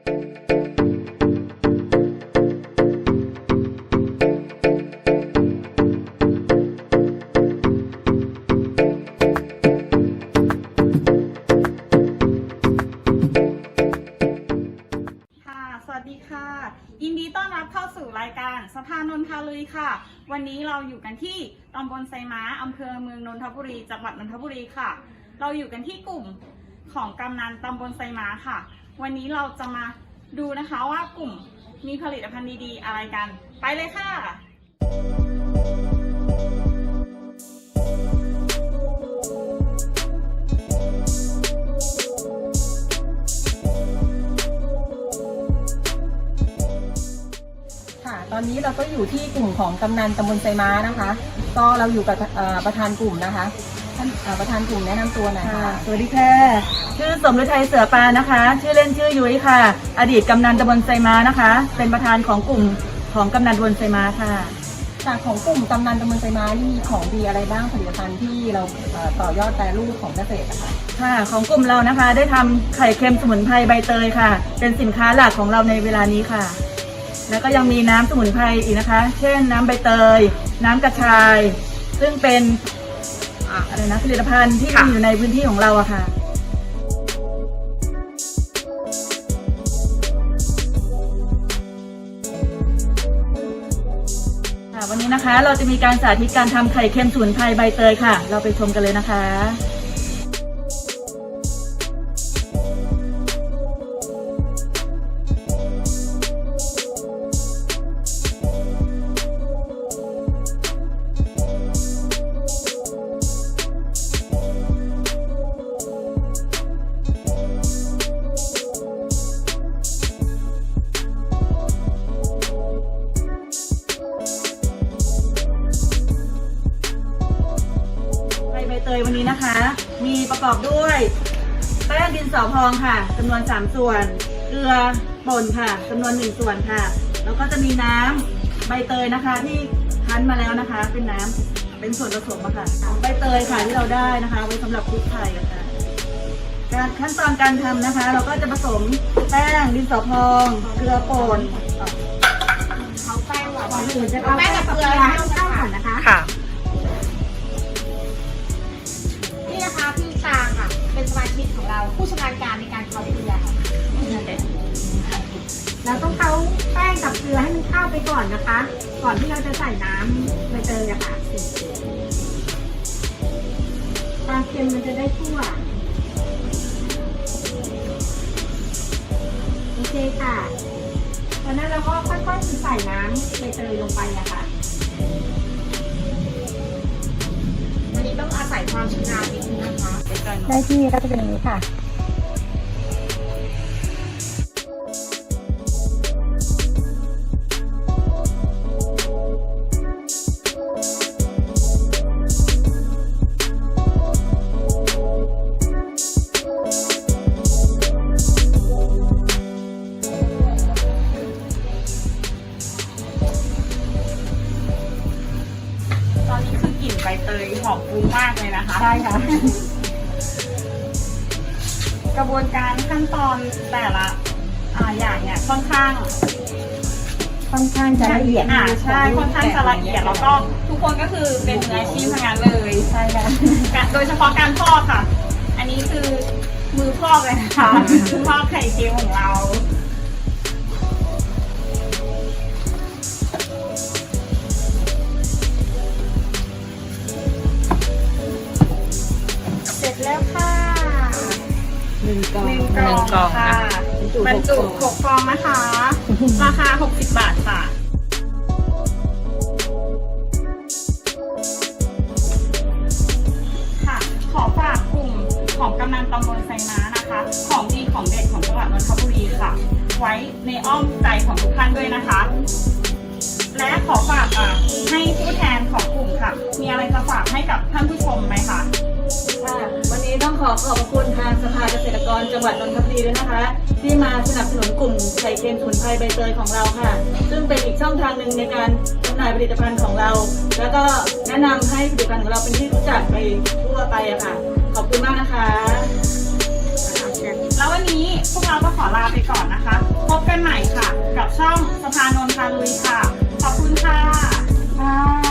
สวัสดีค่ะยินดีต้อนรับเข้าสู่รายการสภานนทลุยค่ะ วันนี้เราอยู่กันที่ตำบลไซม้าอำเภอเมืองนนทบุรี จังหวัดนนทบุรีค่ะ เราอยู่กันที่กลุ่มของกำนันตำบลไซม้าค่ะ วันนี้เราจะมาดูนะคะว่ากลุ่มมีผลิตภัณฑ์ดีๆ อะไรกัน ไปเลยค่ะ ค่ะ ตอนนี้เราก็อยู่ที่กลุ่มของกำนันตำบลไซม้านะคะ ก็เราอยู่กับเอ่อประธานกลุ่มนะคะ ท่านเอ่อประธานกลุ่มแนะนำตัวหน่อยค่ะค่ะสวัสดีค่ะ ชื่อสมฤทัยเสือปานะคะ ชื่อเล่นชื่อยุ้ยค่ะ อดีตกำนันตำบลไซม้านะคะ เป็นประธานของกลุ่มของกำนันตำบลไซม้าค่ะ จากของกลุ่มกำนันตำบลไซม้านี่มีของดีอะไรบ้างผลิตภัณฑ์ที่เราเอ่อต่อยอดแปรรูปของเกษตรอะคะค่ะ ของกลุ่มเรานะคะ ได้ทำไข่เค็มสมุนไพรใบเตยค่ะ เป็นสินค้าหลักของเราในเวลานี้ค่ะ แล้วก็ยังมีน้ำสมุนไพรอีกนะคะ เช่น น้ำใบเตย น้ำกระชาย ซึ่งเป็น อะอะไรนะผลิตภัณฑ์ที่มีอยู่ในพื้นที่ของเราอะค่ะ ค่ะ วันนี้นะคะเราจะมีการสาธิตการทำไข่เค็มสมุนไพรใบเตยค่ะ เราไปชมกันเลยนะคะ ตยวันนี้นะคะ มีประกอบด้วยแป้งดินสอพองค่ะจำนวน 3 ส่วน เกลือป่นค่ะจำนวน 1 ส่วนค่ะ แล้วก็จะมีน้ำใบเตยนะคะที่คั้นมาแล้วนะคะ เป็นน้ำเป็นส่วนผสมอะค่ะของใบเตยค่ะที่เราได้นะคะ ไว้สำหรับคลุกไข่อะค่ะการขั้นตอนการทำนะคะ เราก็จะผสมแป้งดินสอพอง เกลือป่นเขาแป้งหรอก่อนอื่นจะเอาแป้งกับเกลือ เราต้องเคาแป้งกับเกลือให้มันเข้าไปก่อนนะคะ ก่อนที่เราจะใส่น้ำใบเตยอะค่ะความเค็มมันจะได้ทั่วโอเคค่ะตอนนั้นเราก็ค่อยๆใส่น้ำใบเตยลงไปอะค่ะวันนี้ต้องอาศัยความชำนาญนิดนึงนะคะได้ที่ก็จะเป็นอย่างนี้ค่ะ เตยหอมฟุ้งมากเลยนะคะ ใช่ค่ะ กระบวนการขั้นตอนแต่ละอ่าอย่างเนี่ยค่อนข้างค่อนข้างจะละเอียดอ่าใช่ค่อนข้างจะละเอียดแล้วก็ทุกคนก็คือเป็นมืออาชีพทั้งนั้นเลยใช่ค่ะการโดยเฉพาะการทอดค่ะ อันนี้คือมือพอกเลยนะคะมือพอกไข่เค็มของเรา กล่องหนึ่งกล่องค่ะบรรจุหกฟองนะคะ ราคา 60 บาทค่ะ ค่ะ ขอฝากกลุ่มของกำนันตำบลไซม้านะคะ ของดีของเด็ดของจังหวัดนนทบุรีค่ะ ไว้ในอ้อมใจของทุกท่านด้วยนะคะ และขอฝากอะให้ผู้แทนของกลุ่มค่ะ มีอะไรจะฝากให้กับท่านผู้ชมไหมคะค่ะวันนี้ต้ องขอขอบพระคุณทางสภาเกษตรกรจังหวัดนนทบุรีด้วยนะคะ ที่มาสนับสนุนกลุ่มไข่เค็มสมุนไพรใบเตยของเราค่ะ ซึ่งเป็นอีกช่องทางหนึ่งในการจำหน่ายผลิตภัณฑ์ของเรา แล้วก็แนะนำให้ผลิตภัณฑ์ของเราเป็นที่รู้จักไปทั่วไปอะค่ะ ขอบคุณมากนะคะแล้ววันนี้พวกเราก็ขอลาไปก่อนนะคะภานนท์พาลุยค่ะ ขอบคุณค่ะค่ะ